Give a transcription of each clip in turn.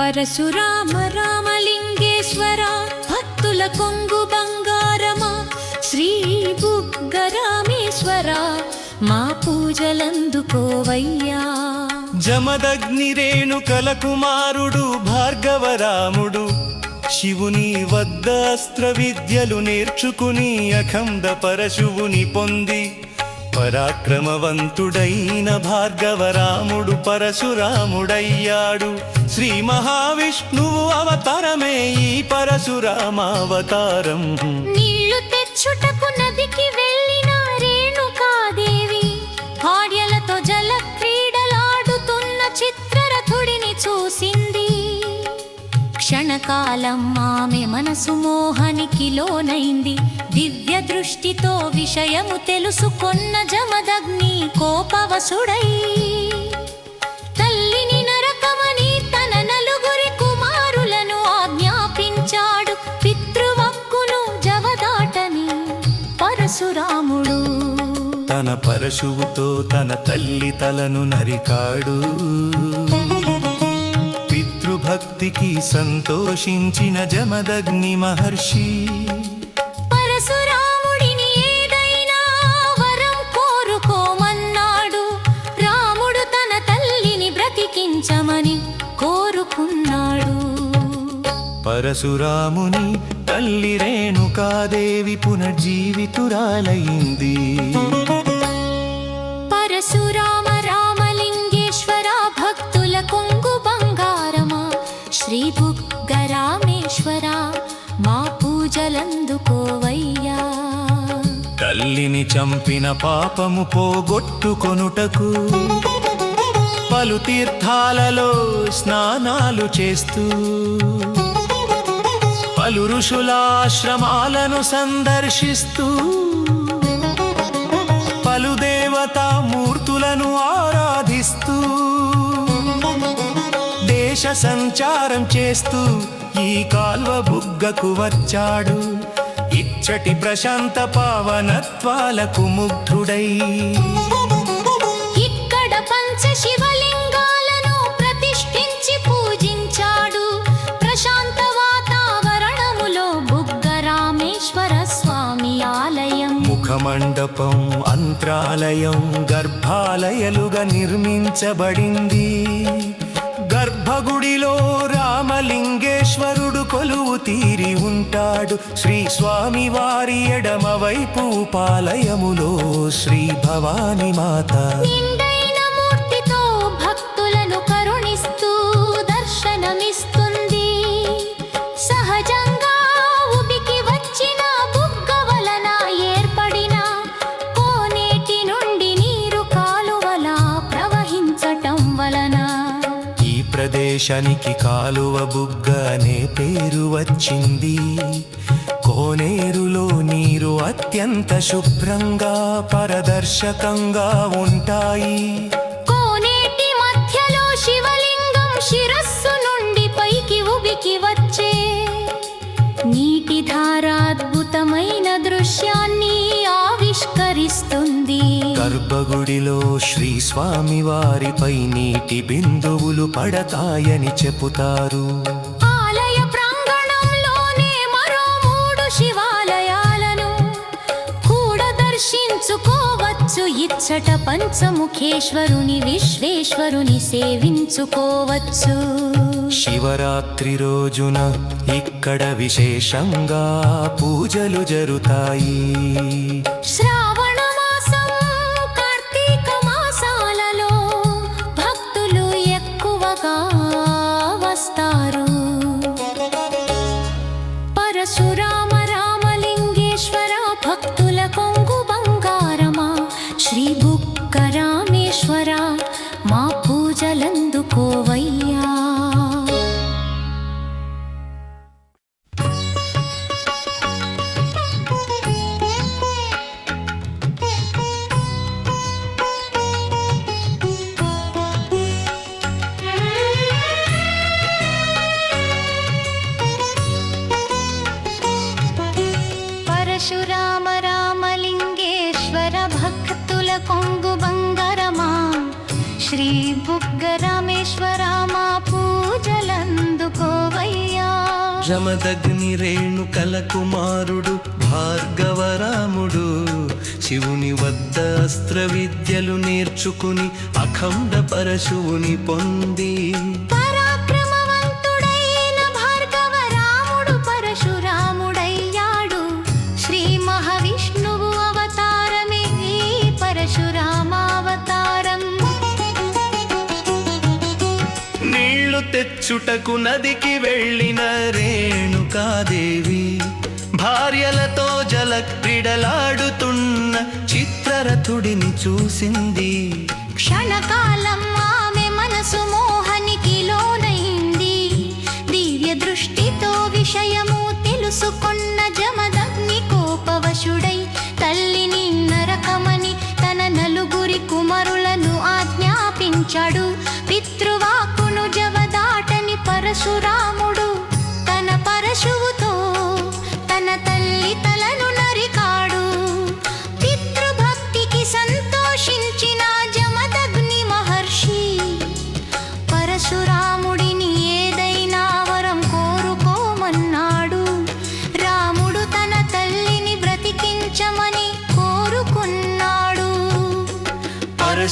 పరశురామ రామలింగేశ్వర భక్తుల కొంగు బంగారమా శ్రీ బుగ్గరామేశ్వర మా పూజలందుకోవయ్యా. జమదగ్ని రేణుకల కుమారుడు భార్గవరాముడు శివుని వద్ద అస్త్ర విద్యలు నేర్చుకుని అఖండ పరశువుని పొంది పరాక్రమవంతుడైన భార్గవరాముడు పరశురాముడయ్యాడు. శ్రీ మహావిష్ణువు అవతారమే ఈ పరశురామావతారం. నీళ్ళు తెచ్చుటకు నదికి వెళ్ళి కాలం ఆమె మనసు మోహనికి లోనైంది. దివ్య దృష్టితో విషయము తెలుసుకొన్న జమదగ్ని కోపవసుడై. తల్లిని నరకమని తన నలుగురి కుమారులను ఆజ్ఞాపించాడు. పితృవక్కును జవదాటని పరశురాముడు. తన పరశువుతో తన తల్లి తలను నరికాడు. పితృభక్తికి సంతోషించిన జమదగ్ని మహర్షి. బ్రతికించమని కోరుకున్నాడు. పరశురాముని తల్లి రేణుకాదేవి పునర్జీవితురాలయింది పరశురామ శ్రీ బుగ్గరామేశ్వర మా పూజలందుకోవయ్యా తల్లిని చంపిన పాపము పోగొట్టుకొనుటకు పలు తీర్థాలలో స్నానాలు చేస్తూ పలు ఋషులాశ్రమాలను సందర్శిస్తూ దేశ సంచారం చేస్తూ ఈ కాల్వ బుగ్గకు వచ్చాడు. ఇచ్చటి ప్రశాంత పావనత్వాలకు ముగ్ధుడై. ఇక్కడ పంచ శివలింగాలను ప్రతిష్ఠించి పూజించాడు. ప్రశాంత వాతావరణములో బుగ్గరామేశ్వర స్వామి ఆలయం. ముఖమండపం అంత్రాలయం గర్భాలయలుగా నిర్మించబడింది. గర్భగుడిలో రామలింగేశ్వరుడు కొలువు తీరి ఉంటాడు. శ్రీ స్వామి వారి ఎడమ వైపు పాలయములో శ్రీ భవాని మాత. ప్రదేశానికి కాలువ బుగ్గ అనే పేరు వచ్చింది. కోనేరులో నీరు అత్యంత శుభ్రంగా పారదర్శకంగా ఉంటాయి. కోనేటి మధ్యలో శివలింగం శిరస్సు నుండి పైకి ఉబికి వచ్చే. నీటి ధార అద్భుతమైన దృశ్యాన్ని గర్భగుడిలో శ్రీ స్వామి వారిపై నీటి బిందువులు పడతాయని చెబుతారు ఆలయ ప్రాంగణంలోనే మరో మూడు శివాలయాలను కూడా దర్శించుకోవచ్చు. ఇచ్చట పంచముఖేశ్వరుని విశ్వేశ్వరుని సేవించుకోవచ్చు. శివరాత్రి రోజున ఇక్కడ విశేషంగా పూజలు జరుగుతాయి. రామేశ్వరా మా పూజలందుకోవయ్యా జమదగ్ని రేణుకల కుమారుడు భార్గవరాముడు శివుని వద్ద అస్త్ర విద్యలు నేర్చుకుని అఖండ పరశువుని పొంది చుటకు నదికి వెళ్ళిన రేణుకాదేవి భార్యలతో జల క్రీడలాడుతున్న చిత్రరథుడిని చూసింది. క్షణకాలం ఆమె మనసు మోహనికి లోనైంది. దివ్య దృష్టితో విషయము తెలుసుకున్న జమ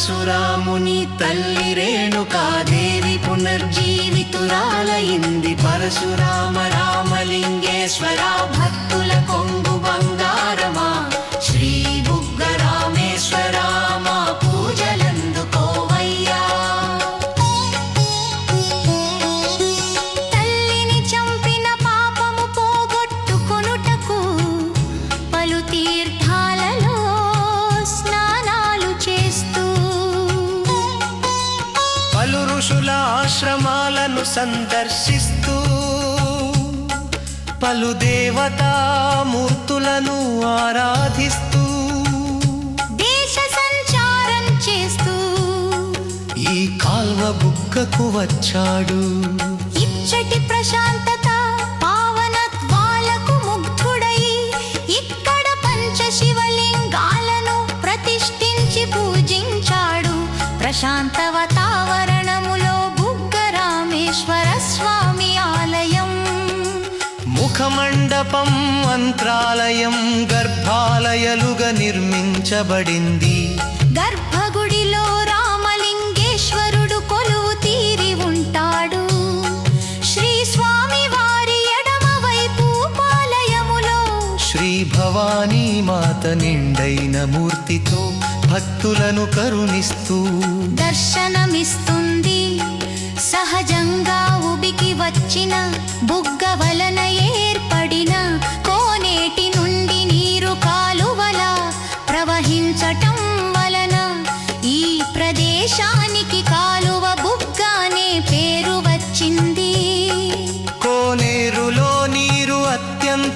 పరశురాముని తల్లి రేణుకాదేవి పునర్జీవితురాలయింది పరశురామ రామలింగేశ్వర భక్తుల కొంగు బంగారమా? సందర్శిస్తూ పలు దేవతామూర్తులను ఆరాధిస్తూ దేశ సంచారం చేస్తూ ఈ కాల్వ బుక్కకు వచ్చాడు. ఇచ్చటి ప్రశాంతత పావనత్వాలకు ముగ్ధుడై ఇక్కడ ప్రతిష్ఠించి పూజించాడు ప్రశాంత మంత్రాలయం గర్భాలయలుగా నిర్మించబడింది. గర్భగుడిలో రామలింగేశ్వరుడు కొలువు తీరి ఉంటాడు. శ్రీ స్వామి వారి ఎడమ వైపు పాలయములో శ్రీ భవానీ మాత నిండైన మూర్తితో భక్తులను కరుణిస్తూ దర్శనమిస్తుంది. సహజంగా ఉబికి వచ్చిన బుగ్గ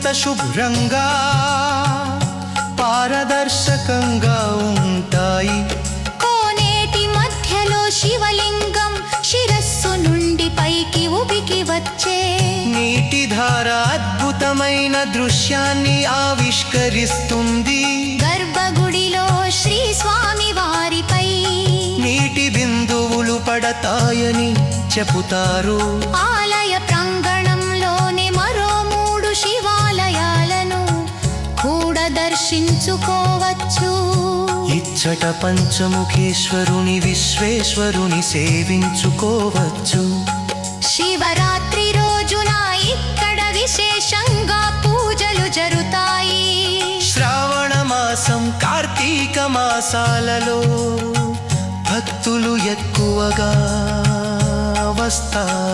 అత్యంత శుభ్రంగా పారదర్శకంగా ఉంటాయి. కోనేటి మధ్యలో శివలింగం శిరస్సు నుండి పైకి ఉబికి వచ్చే. నీటి ధార అద్భుతమైన దృశ్యాన్ని ఆవిష్కరిస్తుంది. గర్భగుడిలో శ్రీ స్వామి వారిపై నీటి బిందువులు పడతాయని చెబుతారు ఆలయ కూడా దర్శించుకోవచ్చు. ఇచ్చట పంచముఖేశ్వరుని విశ్వేశ్వరుని సేవించుకోవచ్చు. శివరాత్రి రోజున ఇక్కడ విశేషంగా పూజలు జరుగుతాయి. శ్రావణ మాసం కార్తీక మాసాలలో భక్తులు ఎక్కువగా వస్తారు.